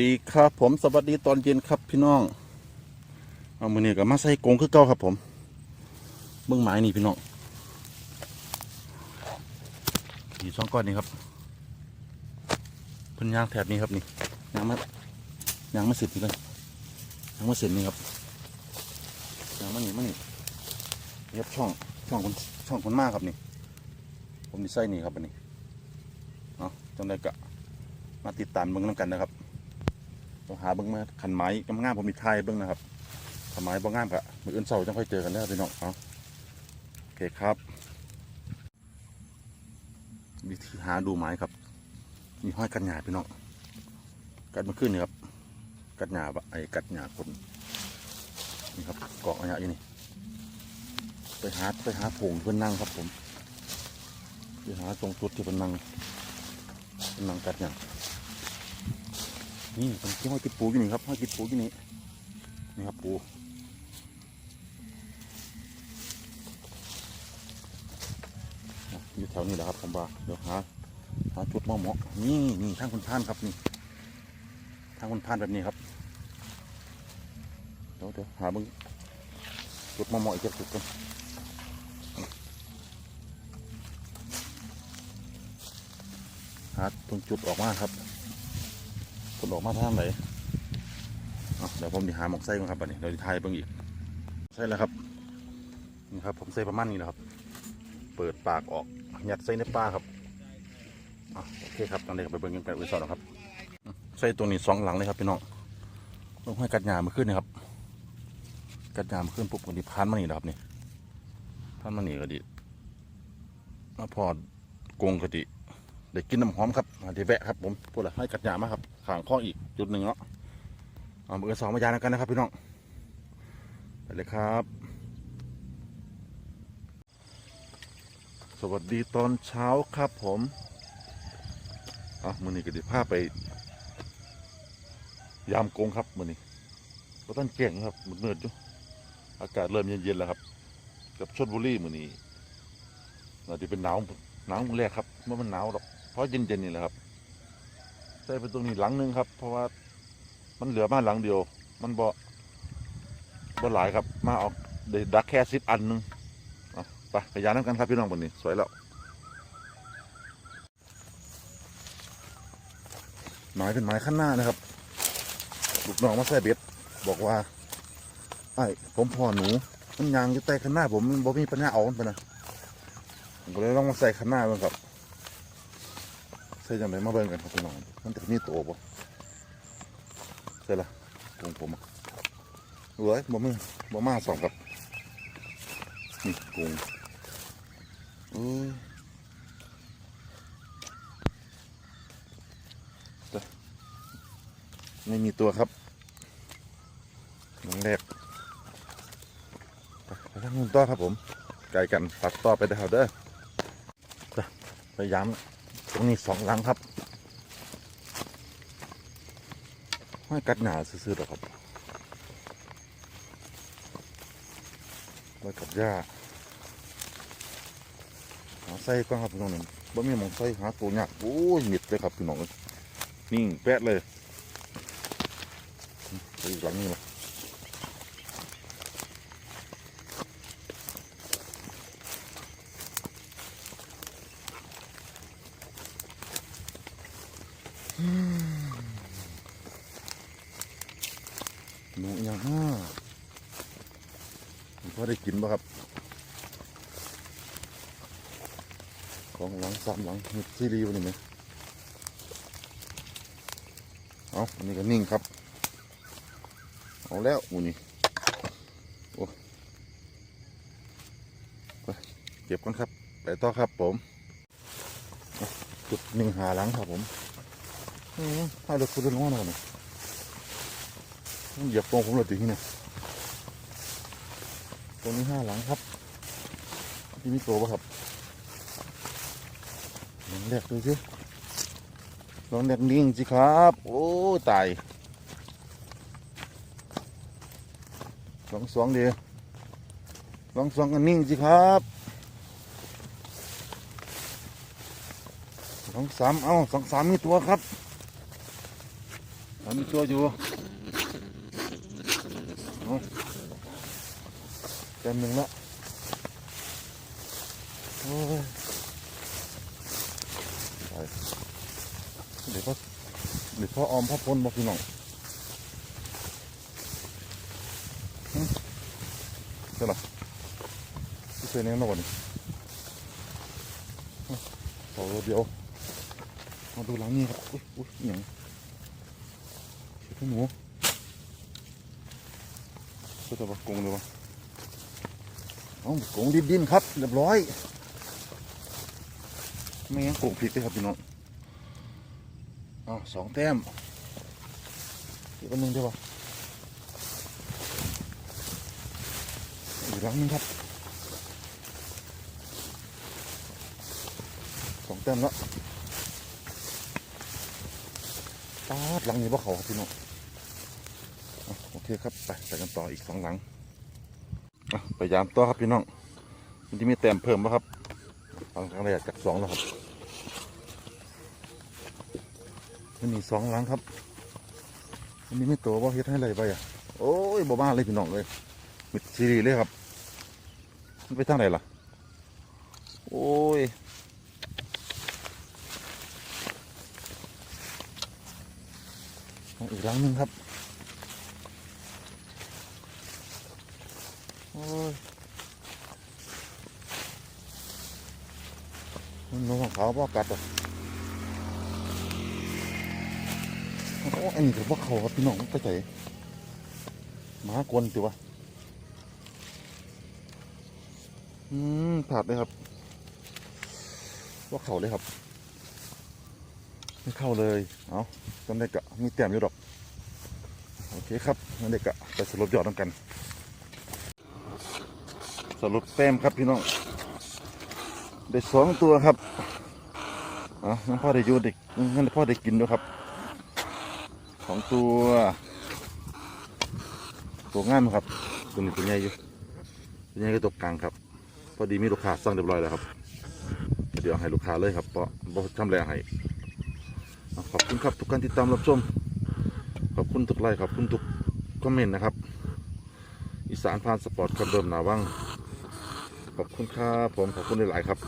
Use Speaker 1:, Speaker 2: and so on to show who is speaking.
Speaker 1: ดีครับผมสวัสดีตอนเย็นครับพี่น้อง เอามือนี้ก็มาใส่กงคือเก่าครับผมเบื้องไม้นี่พี่น้องมีสองก้อนนี่ครับพิ่นยางแถบนี้ครับนี่ยางมายางมาเสร็จนี่กันยางมาเสร็จนี่ครับยางมาหนีมาหนีเรียบช่องช่องคนช่องคนมากครับนี่ ผมมีไส้นี่ครับอันนี้เนาะจังได้กะมาติดตามเบิ้งน้ำกันนะครับ ต้องหาเบิ้งมาขันไม้กำงามผมมีทายเบิ้งนะครับขันไม้บ่งามกะมืออื่นเสาร์จังค่อยเจอกันแล้วพี่น้องเอาโอเคครับวิธีหาดูไม้ครับ มีห้อยกัดหยาพี่น้องกัดมาขึ้นนี่ครับ กัดหยาบะไอ้กัดหยาคนนี่ครับเกาะอันยาอยู่นี่ไปหาไปหาผงเพื่อนนั่งครับผมไปหาตรงจุดที่เพื่อนนั่งเพิ่นนั่งกัดหยา นี่เป็นที่ห้อยกิดปูอยู่นี่ครับห้อยกิดปูอยู่นี่นี่ครับปูอยู่แถวนี้แหละครับผมว่าเดี๋ยวหาหาจุดหมาะเหมาะนี่นี่ทางคนพานครับนี่ทางคนพานแบบนี้ครับเดี๋ยวเดี๋ยวหาบึงจุดหมาะเหมาะอีกจักจุดกันหาตรงจุดออกมาครับ คนออกมาทางไหนเดี๋ยวผมจะหาหมอกไส้ก่อนครับบัดนี้เราจะทายเบิ่งอีกใช่แล้วครับนี่ครับ ผมใส่ประมาณนี้แหละครับ เปิดปากออกยัดใส่ในปลาครับอโอเคครับตอนนี้ก็ไปเบิ่งกันไปอุตสาหะครับใส่ตัวนี้สองหลังเลยครับพี่น้องต้องให้กัดหยามาขึ้นนะครับ กัดหยามาขึ้นปุ๊บก็ดีพันมานี่แหละครับนี่พันมานี่ก็ดีมาพอดกงก็ดี ได้กินน้ำหอมครับเดี๋ยวแวะครับผมพูดละให้กัดหยามาครับขางข้องอีกจุดหนึ่งเนาะเอาเบอร์สองมายากันนะครับพี่น้องไปเลยครับ สวัสดีตอนเช้าครับผมอะมือนี้ก็ดีพาไป ยามกงครับมือนี้ก็ต้นเก่งครับมืดเนืดอยู่อากาศเริ่มเย็นๆแล้วครับ กับชนบุรีมือนี้น่าจะเป็นหนาวหนาวมื้อแรกครับเมื่อมันหนาวหรอก เพราะเย็นๆนี่แหละครับใส่ไปตรงนี้หลังนึงครับ เพราะว่ามันเหลือมาหลังเดียว มันบ่บ่หลายครับ มาออกได้ดักแค่สิบอันนึงเอาไปพยานน้ำกันครับพี่น้องบนนี้สวยแล้วไม้เป็นไม้ขั้นหน้านะครับลูกน้องมาใส่เบ็ดบอกว่าไอ้ผมพ่อหนูมันยางอยู่ใต้ขั้นหน้าผมมันบ่มีปัญญาเอามันไปนะผมก็เลยต้องมาใส่ขั้นหน้าเบิ่งครับ ใส่จังไดมาเบิ่งกันครับพี่น้องมันจะมีตัวบ่ใส่ละกงผมอะเอ้ยบ่มีบ่มาสองครับนี่กงเอ้ยไม่มีตัวครับหลังแรกไปทางนู้นต่อครับผม ไกลกันตัดต่อไปเด้อครับเด้อจ้ะพยายาม ตรงนี้สองหลังครับห้อยกัดหนาซื่อๆหรอครับไว้กับหญ้าหาไส้ก็ครับพี่น้องนี่บ่มีหมองไส้หาตัวยากโอ้ยมิดเลยครับพี่น้องนิ่งแปะเลยไปอีกหลังนี้ละ หนูอย่างห้าพอได้กินป่ะครับ ของหลังสามหลังมีซีรีส์วันนี้ไหมเอาอันนี้ก็นิ่งครับ เอาแล้วหมูนี่โอ้ไปเก็บกันครับ ไปต่อครับผมจุดหนึ่งหาหลังครับผมอืมให้เรถคุณลงมาหน่อย เหยียบตรงผมเลยตีนี่ตรงนี้ห้าหลังครับที่มีตัวปะครับลองแรกดูสิลองแรกนิ่งสิครับ โอ้ตายสองสองเดียวลองสองกันนิ่งสิครับสองสามเอ้าสองสามมีตัวครับมีตัวอยู่เอา เต็มหนึ่งละเดี๋ยวพ่อเดี๋ยวพ่อออมพ่อพลบอกพี่น้องเจ้าล่ะที่เซนยังนอนนี่หึเอเดี๋ยวมาดูหลังนี่ครับ อุ้ยอุ้ยอหย่างเขียดหนูเจ้าจะปะกงเลยวะเอ้า กงดินดินครับเรียบร้อยไม่งั้นโกงผิดเลยครับพี่น้องอ้าวสองแต้มอีกอันหนึ่งเดียววะอีกหลังนึงครับสองแต้มแล้วตาดหลังนี้ว่าเขาครับพี่น้องโอเคครับ ไปไปกันต่ออีกสองหลัง พยายามต่อครับพี่น้อง มันจะมีแต้มเพิ่มไหมครับหลังครั้งแรกจากสองแล้วครับมันมีสองหลังครับอันนี้ไม่โตว่าเฮ็ดให้ไรไปอะ โอ้ยบ่บ้าเลยพี่น้องเลยมิดซีรีส์เลยครับมันไปทางไหนล่ะ โอ้ยอีกหลังหนึ่งครับ โอ้ย มันนของเขาบ่กัดอะโอ้อันนี้ถือว่าเขาครับพี่น้องไปใส่มากวนติวะอืมผาดเลยครับ ว่าเขาเลยครับ ไม่เข้าเลย เอาตอนเด็กอะมีแต้มอยู่ดอก โอเคครับตอนเด็กอะไปสรุปยอดน้ำกัน สรุปแต้มครับพี่น้องได้สองตัวครับอะน้องพ่อได้อยู่เด็กงั้นพ่อได้กินด้วยครับสองตัว ตัวงามครับตัวนี้ตัวใหญ่อยู่ตัวใหญ่ก็ตัวกลางครับ พอดีมีลูกค้าสั่งเรียบร้อยแล้วครับเดี๋ยวให้ลูกค้าเลยครับเพราะบ่ทำแรงให้ขอบคุณครับทุกการติดตามรับชม ขอบคุณทุกไลค์ขอบคุณทุกคอมเมนต์นะครับ อีสานพานสปอร์ตคนเดิมหนาว่ง ขอบคุณครับผมขอบคุณหลายๆครับ